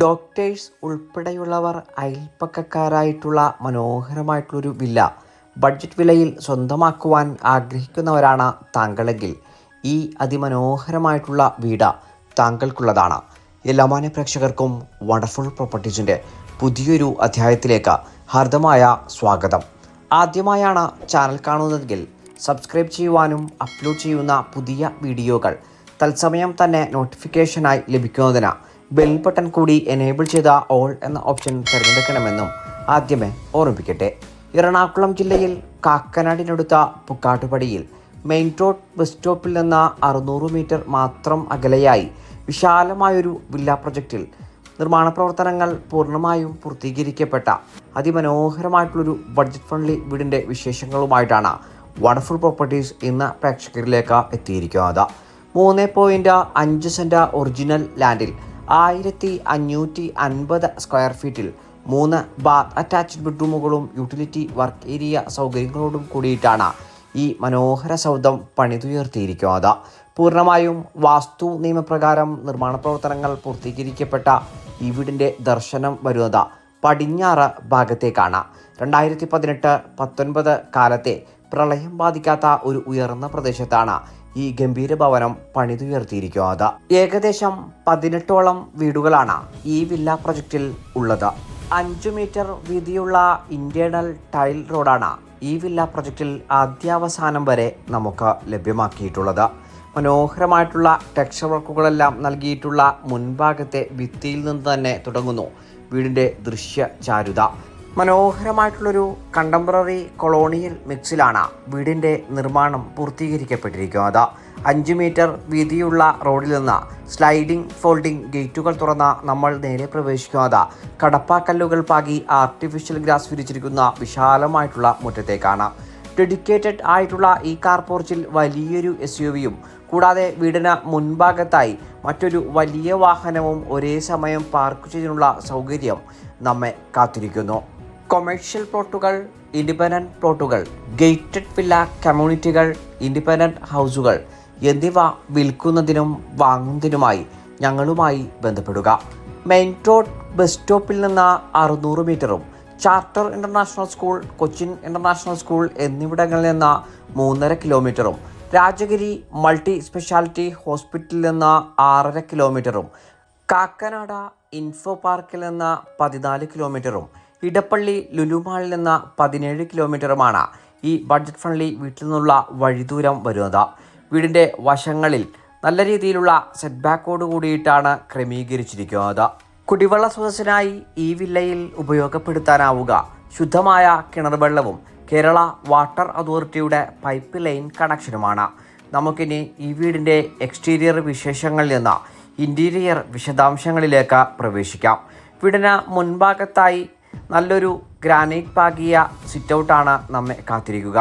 Doctors ഉൾപ്പെടെയുള്ളവർ അയൽപ്പക്കക്കാരായിട്ടുള്ള മനോഹരമായിട്ടുള്ളൊരു villa. Budget വിലയിൽ സ്വന്തമാക്കുവാൻ ആഗ്രഹിക്കുന്നവരാണ് താങ്കളെങ്കിൽ ഈ അതിമനോഹരമായിട്ടുള്ള വീട് താങ്കൾക്കുള്ളതാണ്. എല്ലാ മാന്യ പ്രേക്ഷകർക്കും വണ്ടർഫുൾ പ്രോപ്പർട്ടീസിന്റെ പുതിയൊരു അധ്യായത്തിലേക്ക് ഹാർദമായ സ്വാഗതം. ആദ്യമായാണ് ചാനൽ കാണുന്നതെങ്കിൽ സബ്സ്ക്രൈബ് ചെയ്യുവാനും അപ്ലോഡ് ചെയ്യുന്ന പുതിയ വീഡിയോകൾ തത്സമയം തന്നെ നോട്ടിഫിക്കേഷനായി ലഭിക്കുന്നതിന് ബെൽ ബട്ടൺ കൂടി എനേബിൾ ചെയ്ത ഓൾ എന്ന ഓപ്ഷൻ തിരഞ്ഞെടുക്കണമെന്നും ആദ്യമേ ഓർമ്മിപ്പിക്കട്ടെ. എറണാകുളം ജില്ലയിൽ കാക്കനാടിനടുത്ത പുക്കാട്ടുപടിയിൽ മെയിൻ റോഡ് ബസ് സ്റ്റോപ്പിൽ നിന്ന് അറുന്നൂറ് മീറ്റർ മാത്രം അകലെയായി വിശാലമായൊരു വില്ല പ്രൊജക്റ്റിൽ നിർമ്മാണ പ്രവർത്തനങ്ങൾ പൂർണമായും പൂർത്തീകരിക്കപ്പെട്ട അതിമനോഹരമായിട്ടുള്ളൊരു ബഡ്ജറ്റ് ഫ്രണ്ട്ലി വീടിന്റെ വിശേഷങ്ങളുമായിട്ടാണ് വണ്ടർഫുൾ പ്രോപ്പർട്ടീസ് ഇന്ന് പ്രേക്ഷകരിലേക്ക് എത്തിയിരിക്കുന്നത്. മൂന്ന് പോയിന്റ് അഞ്ച് സെന്റ് ഒറിജിനൽ ലാൻഡിൽ ആയിരത്തി അഞ്ഞൂറ്റി അൻപത് സ്ക്വയർ ഫീറ്റിൽ മൂന്ന് ബാത്ത് അറ്റാച്ച്ഡ് ബെഡ്റൂമുകളും യൂട്ടിലിറ്റി വർക്ക് ഏരിയ സൗകര്യങ്ങളോടും കൂടിയിട്ടാണ് ഈ മനോഹര സൗധം പണിതുയർത്തിയിരിക്കുന്നത്. പൂർണമായും വാസ്തു നിയമപ്രകാരം നിർമ്മാണ പ്രവർത്തനങ്ങൾ പൂർത്തീകരിക്കപ്പെട്ട ഈ വീടിന്റെ ദർശനം വരുന്നത് പടിഞ്ഞാറ് ഭാഗത്തേക്കാണ്. രണ്ടായിരത്തി പതിനെട്ട് പത്തൊൻപത് കാലത്തെ പ്രളയം ബാധിക്കാത്ത ഒരു ഉയർന്ന പ്രദേശത്താണ് ഈ ഗംഭീര ഭവനം പണിതുയർത്തിയിരിക്കുന്നത് ഏകദേശം പതിനെട്ടോളം വീടുകളാണ് ഈ വില്ല പ്രൊജക്റ്റിൽ ഉള്ളത്. അഞ്ചു മീറ്റർ വീതിയുള്ള ഇന്റേണൽ ടൈൽ റോഡാണ് ഈ വില്ല പ്രൊജക്റ്റിൽ ആദ്യാവസാനം വരെ നമുക്ക് ലഭ്യമാക്കിയിട്ടുള്ളത്. മനോഹരമായിട്ടുള്ള ടെക്സ്ചർ വർക്കുകളെല്ലാം നൽകിയിട്ടുള്ള മുൻഭാഗത്തെ ഭിത്തിയിൽ നിന്ന് തന്നെ തുടങ്ങുന്നു. വീടിന്റെ ദൃശ്യ ചാരുത മനോഹരമായിട്ടുള്ളൊരു കണ്ടംപററി കൊളോണിയൽ മിക്സിലാണ് വീടിന്റെ നിർമ്മാണം പൂർത്തീകരിക്കപ്പെട്ടിരിക്കുന്നത്. അഞ്ച് മീറ്റർ വീതിയുള്ള റോഡിൽ നിന്ന് സ്ലൈഡിംഗ് ഫോൾഡിംഗ് ഗേറ്റുകൾ തുറന്ന നമ്മൾ നേരെ പ്രവേശിക്കുന്നത് കടപ്പാക്കല്ലുകൾ പാകി ആർട്ടിഫിഷ്യൽ ഗ്രാസ് വിരിച്ചിരിക്കുന്ന വിശാലമായിട്ടുള്ള മുറ്റത്തേക്കാണ്. ഡെഡിക്കേറ്റഡ് ആയിട്ടുള്ള ഈ കാർ പോർച്ചിൽ വലിയൊരു എസ് യു വിയും കൂടാതെ വീടിന് മുൻഭാഗത്തായി മറ്റൊരു വലിയ വാഹനവും ഒരേ സമയം പാർക്ക് ചെയ്യാനുള്ള സൗകര്യം നമ്മെ കാത്തിരിക്കുന്നു. കൊമേഴ്ഷ്യൽ പ്ലോട്ടുകൾ ഇൻഡിപെൻഡന്റ് പ്ലോട്ടുകൾ ഗേറ്റഡ് വില്ല കമ്മ്യൂണിറ്റികൾ ഇൻഡിപെൻഡന്റ് ഹൗസുകൾ എന്നിവ വിൽക്കുന്നതിനും വാങ്ങുന്നതിനുമായി ഞങ്ങളുമായി ബന്ധപ്പെടുക. മെയിൻ റോഡ് ബസ് സ്റ്റോപ്പിൽ നിന്ന് അറുന്നൂറ് മീറ്ററും charter international school Cochin international school എന്നിവിടങ്ങളിൽ നിന്ന് മൂന്നര കിലോമീറ്ററും രാജഗിരി മൾട്ടി സ്പെഷ്യാലിറ്റി ഹോസ്പിറ്റലിൽ നിന്ന് ആറര കിലോമീറ്ററും കാക്കനാട ഇൻഫോ പാർക്കിൽ നിന്ന് പതിനാല് കിലോമീറ്ററും ഇടപ്പള്ളി ലുലുമാളിൽ നിന്ന് പതിനേഴ് കിലോമീറ്ററുമാണ് ഈ ബഡ്ജറ്റ് ഫ്രണ്ട്ലി വീട്ടിൽ നിന്നുള്ള വഴിദൂരം വരുന്നത്. വീടിന്റെ വശങ്ങളിൽ നല്ല രീതിയിലുള്ള സെറ്റ് ബാക്കോട് കൂടിയിട്ടാണ് ക്രമീകരിച്ചിരിക്കുന്നത്. കുടിവെള്ള സ്രോതസ്സിനായി ഈ വില്ലയിൽ ഉപയോഗപ്പെടുത്താനാവുക. ശുദ്ധമായ കിണർ വെള്ളവും കേരള വാട്ടർ അതോറിറ്റിയുടെ പൈപ്പ് ലൈൻ കണക്ഷനുമാണ് നമുക്കിനി ഈ വീടിന്റെ എക്സ്റ്റീരിയർ വിശേഷങ്ങളിൽ നിന്ന് ഇന്റീരിയർ വിശദാംശങ്ങളിലേക്ക് പ്രവേശിക്കാം. വീടിന് മുൻഭാഗത്തായി നല്ലൊരു ഗ്രാനൈറ്റ് പാകിയ സിറ്റൗട്ടാണ് നമ്മെ കാത്തിരിക്കുക.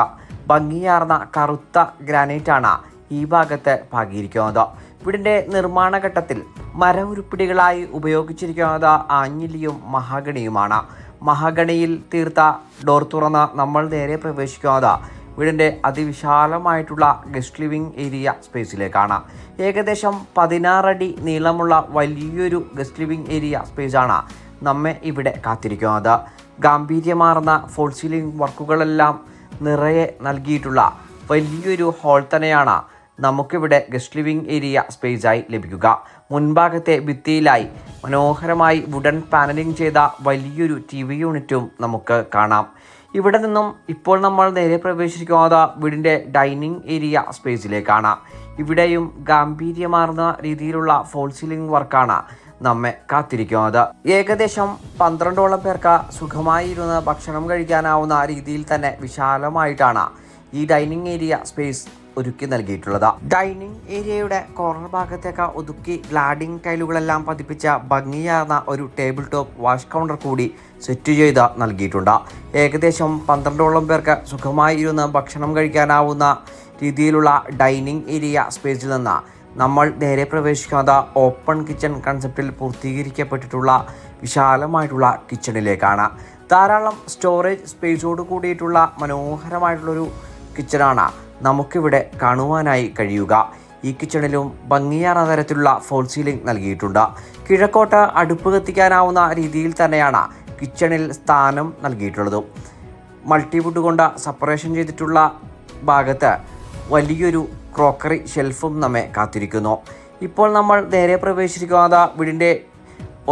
ഭംഗിയാർന്ന കറുത്ത ഗ്രാനൈറ്റാണ് ഈ ഭാഗത്ത് പാകിയിരിക്കുന്നത്. വീടിന്റെ നിർമ്മാണ ഘട്ടത്തിൽ മര ഉരുപ്പിടികളായി ഉപയോഗിച്ചിരിക്കുന്നത് ആഞ്ഞിലിയും മഹാഗണിയുമാണ്. മഹാഗണിയിൽ തീർത്ത ഡോർ തുറന്ന് നമ്മൾ നേരെ പ്രവേശിക്കുന്നത് വീടിന്റെ അതിവിശാലമായിട്ടുള്ള ഗസ്റ്റ് ലിവിംഗ് ഏരിയ സ്പേസിലേക്കാണ്. ഏകദേശം പതിനാറടി നീളമുള്ള വലിയൊരു ഗസ്റ്റ് ലിവിംഗ് ഏരിയ സ്പേസാണ്. നമ്മെ ഇവിടെ കാത്തിരിക്കുന്നത് ഗാംഭീര്യമാർന്ന ഫോൾ സീലിംഗ് വർക്കുകളെല്ലാം നിറയെ നൽകിയിട്ടുള്ള വലിയൊരു ഹോൾ തന്നെയാണ് നമുക്കിവിടെ ഗസ്റ്റ് ലിവിംഗ് ഏരിയ സ്പേസായി ലഭിക്കുക. മുൻഭാഗത്തെ ഭിത്തിയിലായി മനോഹരമായി വുഡൻ പാനലിംഗ് ചെയ്ത വലിയൊരു ടി വി യൂണിറ്റും നമുക്ക് കാണാം. ഇവിടെ നിന്നും ഇപ്പോൾ നമ്മൾ നേരെ പ്രവേശിക്കുന്നത് വീടിന്റെ ഡൈനിങ് ഏരിയ സ്പേസിലേക്കാണ് ഇവിടെയും ഗാംഭീര്യമാർന്ന രീതിയിലുള്ള ഫോൾ സീലിംഗ് വർക്കാണ് നമ്മെ കാത്തിരിക്കുന്നത്. ഏകദേശം പന്ത്രണ്ടോളം പേർക്ക് സുഖമായിരുന്ന് ഭക്ഷണം കഴിക്കാനാവുന്ന രീതിയിൽ തന്നെ വിശാലമായിട്ടാണ് ഈ ഡൈനിങ് ഏരിയ സ്പേസ് ഒരുക്കി നൽകിയിട്ടുള്ളത്. ഡൈനിങ് ഏരിയയുടെ കോർണർ ഭാഗത്തേക്ക് ഒതുക്കി ഗ്ലാഡിംഗ് ടൈലുകളെല്ലാം പതിപ്പിച്ച ഭംഗിയാർന്ന ഒരു ടേബിൾ ടോപ്പ് വാഷ് കൗണ്ടർ കൂടി സെറ്റ് ചെയ്ത് നൽകിയിട്ടുണ്ട്. ഏകദേശം പന്ത്രണ്ടോളം പേർക്ക് സുഖമായി ഇരുന്ന് ഭക്ഷണം കഴിക്കാനാവുന്ന രീതിയിലുള്ള ഡൈനിങ് ഏരിയ സ്പേസിൽ നിന്ന് നമ്മൾ നേരെ പ്രവേശിക്കാത്ത ഓപ്പൺ കിച്ചൺ കൺസെപ്റ്റിൽ പൂർത്തീകരിക്കപ്പെട്ടിട്ടുള്ള വിശാലമായിട്ടുള്ള കിച്ചണിലേക്കാണ് ധാരാളം സ്റ്റോറേജ് സ്പേസോട് കൂടിയിട്ടുള്ള മനോഹരമായിട്ടുള്ളൊരു കിച്ചണാണ് നമുക്കിവിടെ കാണുവാനായി കഴിയുക. ഈ കിച്ചണിലും ഭംഗിയാർന്ന തരത്തിലുള്ള ഫോൾ സീലിംഗ് നൽകിയിട്ടുണ്ട്. കിഴക്കോട്ട് അടുപ്പ് കത്തിക്കാനാവുന്ന രീതിയിൽ തന്നെയാണ് കിച്ചണിൽ സ്ഥാനം നൽകിയിട്ടുള്ളതും. മൾട്ടിവുഡ് കൊണ്ട് സപ്പറേഷൻ ചെയ്തിട്ടുള്ള ഭാഗത്ത് വലിയൊരു ക്രോക്കറി ഷെൽഫും നമ്മെ കാത്തിരിക്കുന്നു. ഇപ്പോൾ നമ്മൾ നേരെ പ്രവേശിക്കുന്നത് വീടിന്റെ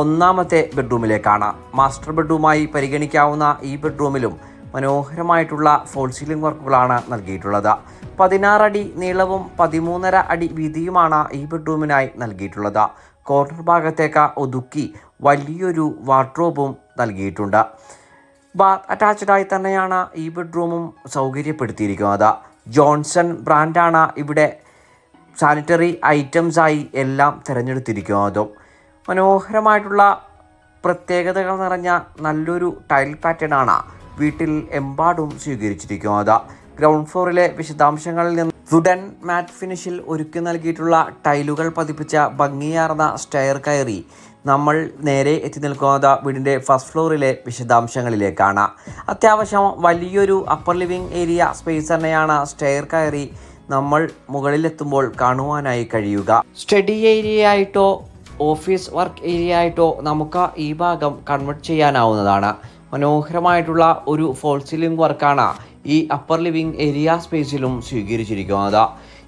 ഒന്നാമത്തെ ബെഡ്റൂമിലേക്കാണ്. മാസ്റ്റർ ബെഡ്റൂമായി പരിഗണിക്കാവുന്ന ഈ ബെഡ്റൂമിലും മനോഹരമായിട്ടുള്ള ഫോൾ സീലിംഗ് വർക്കുകളാണ് നൽകിയിട്ടുള്ളത്. പതിനാറടി നീളവും പതിമൂന്നര അടി വീതിയുമാണ് ഈ ബെഡ്റൂമിനായി നൽകിയിട്ടുള്ളത്. കോർണർ ഭാഗത്തേക്ക് ഒതുക്കി വലിയൊരു വാർഡ്രോബും നൽകിയിട്ടുണ്ട്. ബാത്ത് അറ്റാച്ച്ഡായി തന്നെയാണ് ഈ ബെഡ്റൂമും സൗകര്യപ്പെടുത്തിയിരിക്കുന്നത്. ജോൺസൺ ബ്രാൻഡാണ് ഇവിടെ സാനിറ്ററി ഐറ്റംസായി എല്ലാം തിരഞ്ഞെടുത്തിരിക്കുന്നതും. മനോഹരമായിട്ടുള്ള പ്രത്യേകതകൾ നിറഞ്ഞ നല്ലൊരു ടൈൽ പാറ്റേണാണ് വീട്ടിൽ എമ്പാടും സ്വീകരിച്ചിരിക്കുന്നത്. ഗ്രൗണ്ട് ഫ്ലോറിലെ വിശദാംശങ്ങളിൽ നിന്ന് വുഡൻ മാറ്റ് ഫിനിഷിൽ ഒരുക്കി നൽകിയിട്ടുള്ള ടൈലുകൾ പതിപ്പിച്ച ഭംഗിയാർന്ന സ്റ്റെയർ കയറി നമ്മൾ നേരെ എത്തി നിൽക്കുന്നത് വീടിന്റെ ഫസ്റ്റ് ഫ്ലോറിലെ വിശദാംശങ്ങളിലേക്കാണ്. അത്യാവശ്യം വലിയൊരു അപ്പർ ലിവിംഗ് ഏരിയ സ്പേസ് തന്നെയാണ് സ്റ്റെയർ കയറി നമ്മൾ മുകളിലെത്തുമ്പോൾ കാണുവാനായി കഴിയുക. സ്റ്റഡി ഏരിയ ആയിട്ടോ ഓഫീസ് വർക്ക് ഏരിയ ആയിട്ടോ നമുക്ക് ഈ ഭാഗം കൺവേർട്ട് ചെയ്യാനാവുന്നതാണ്. മനോഹരമായിട്ടുള്ള ഒരു ഫോൾ സീലിംഗ് വർക്കാണ് ഈ അപ്പർ ലിവിംഗ് ഏരിയ സ്പേസിലും സ്വീകരിച്ചിരിക്കുന്നത്.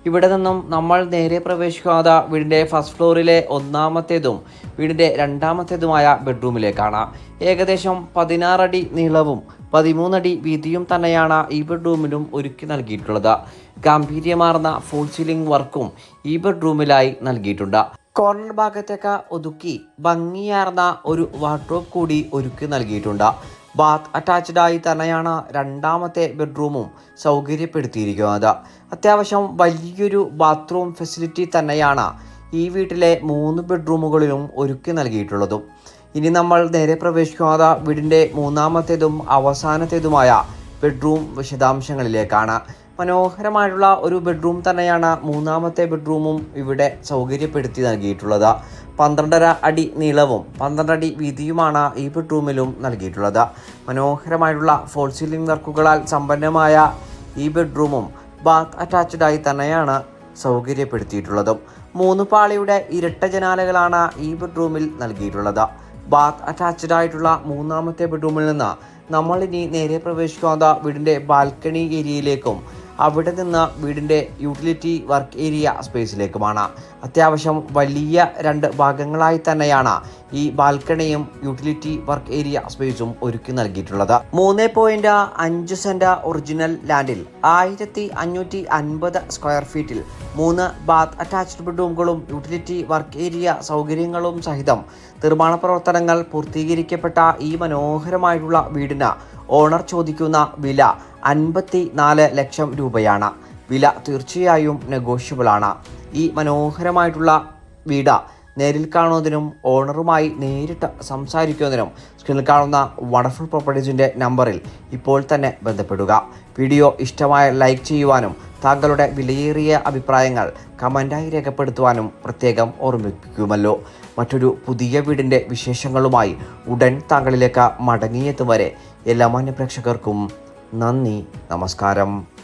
ഇവിടെ നിന്നും നമ്മൾ നേരെ പ്രവേശിക്കാതെ വീടിന്റെ ഫസ്റ്റ് ഫ്ലോറിലെ ഒന്നാമത്തേതും വീടിന്റെ രണ്ടാമത്തേതുമായ ബെഡ്റൂമിലേക്കാണ്. ഏകദേശം പതിനാറടി നീളവും പതിമൂന്നടി വീതിയും തന്നെയാണ് ഈ ബെഡ്റൂമിലും ഒരുക്കി നൽകിയിട്ടുള്ളത്. ഗാംഭീര്യമാർന്ന ഫുൾ സീലിംഗ് വർക്കും ഈ ബെഡ്റൂമിലായി നൽകിയിട്ടുണ്ട്. കോർണർ ഭാഗത്തേക്ക് ഒതുക്കി ഭംഗിയാർന്ന ഒരു വാർഡ്രോബ് കൂടി ഒരുക്കി നൽകിയിട്ടുണ്ട്. ബാത്ത് അറ്റാച്ച്ഡ് ആയി തന്നെയാണ് രണ്ടാമത്തെ ബെഡ്റൂമും സൗകര്യപ്പെടുത്തിയിരിക്കുന്നത്. അത്യാവശ്യം വലിയൊരു ബാത്റൂം ഫെസിലിറ്റി തന്നെയാണ് ഈ വീട്ടിലെ മൂന്ന് ബെഡ്റൂമുകളിലും ഒരുക്കി നൽകിയിട്ടുള്ളതും. ഇനി നമ്മൾ നേരെ പ്രവേശിക്കുന്നത് വീടിന്റെ മൂന്നാമത്തേതും അവസാനത്തേതുമായ ബെഡ്റൂം വിശദാംശങ്ങളിലേക്കാണ്. മനോഹരമായിട്ടുള്ള ഒരു ബെഡ്റൂം തന്നെയാണ് മൂന്നാമത്തെ ബെഡ്റൂമും ഇവിടെ സൗകര്യപ്പെടുത്തി നൽകിയിട്ടുള്ളത്. പന്ത്രണ്ടര അടി നീളവും പന്ത്രണ്ട് അടി വീതിയുമാണ് ഈ ബെഡ്റൂമിലും നൽകിയിട്ടുള്ളത്. മനോഹരമായിട്ടുള്ള ഫോൾ സീലിംഗ് വർക്കുകളാൽ സമ്പന്നമായ ഈ ബെഡ്റൂമും ബാത്ത് അറ്റാച്ച്ഡ് ആയി തന്നെയാണ് സൗകര്യപ്പെടുത്തിയിട്ടുള്ളതും. മൂന്ന് പാളിയുടെ ഇരട്ട ജനാലകളാണ് ഈ ബെഡ്റൂമിൽ നൽകിയിട്ടുള്ളത്. ബാത്ത് അറ്റാച്ച്ഡ് ആയിട്ടുള്ള മൂന്നാമത്തെ ബെഡ്റൂമിൽ നിന്ന് നമ്മൾ ഇനി നേരെ പ്രവേശിക്കാത്ത വീടിന്റെ ബാൽക്കണി ഏരിയയിലേക്കും അവിടെ നിന്ന് വീടിന്റെ യൂട്ടിലിറ്റി വർക്ക് ഏരിയ സ്പേസിലേക്കുമാണ് അത്യാവശ്യം വലിയ രണ്ട് ഭാഗങ്ങളായി തന്നെയാണ് ഈ ബാൽക്കണിയും യൂട്ടിലിറ്റി വർക്ക് ഏരിയ സ്പേസും ഒരുക്കി നൽകിയിട്ടുള്ളത്. മൂന്ന് പോയിന്റ് അഞ്ച് സെന്റ് ഒറിജിനൽ ലാൻഡിൽ ആയിരത്തി അഞ്ഞൂറ്റി അൻപത് സ്ക്വയർ ഫീറ്റിൽ മൂന്ന് ബാത്ത് അറ്റാച്ച്ഡ് ബെഡ്റൂമുകളും യൂട്ടിലിറ്റി വർക്ക് ഏരിയ സൗകര്യങ്ങളും സഹിതം നിർമ്മാണ പ്രവർത്തനങ്ങൾ പൂർത്തീകരിക്കപ്പെട്ട ഈ മനോഹരമായിട്ടുള്ള വീടിന് ഓണർ ചോദിക്കുന്ന വില അൻപത്തി നാല് ലക്ഷം രൂപയാണ്. വില തീർച്ചയായും നെഗോഷ്യബിളാണ് ഈ മനോഹരമായിട്ടുള്ള വീട് നേരിൽ കാണുന്നതിനും ഓണറുമായി നേരിട്ട് സംസാരിക്കുന്നതിനും സ്ക്രീനിൽ കാണുന്ന വണ്ടർഫുൾ പ്രോപ്പർട്ടീസിന്റെ നമ്പറിൽ ഇപ്പോൾ തന്നെ ബന്ധപ്പെടുക. വീഡിയോ ഇഷ്ടമായ ലൈക്ക് ചെയ്യുവാനും താങ്കളുടെ വിലയേറിയ അഭിപ്രായങ്ങൾ കമന്റായി രേഖപ്പെടുത്തുവാനും പ്രത്യേകം ഓർമ്മിപ്പിക്കുമല്ലോ. മറ്റൊരു പുതിയ വീടിന്റെ വിശേഷങ്ങളുമായി ഉടൻ താങ്കളിലേക്ക് മടങ്ങിയെത്തും വരെ എല്ലാ മാന്യ പ്രേക്ഷകർക്കും നന്ദി നമസ്കാരം.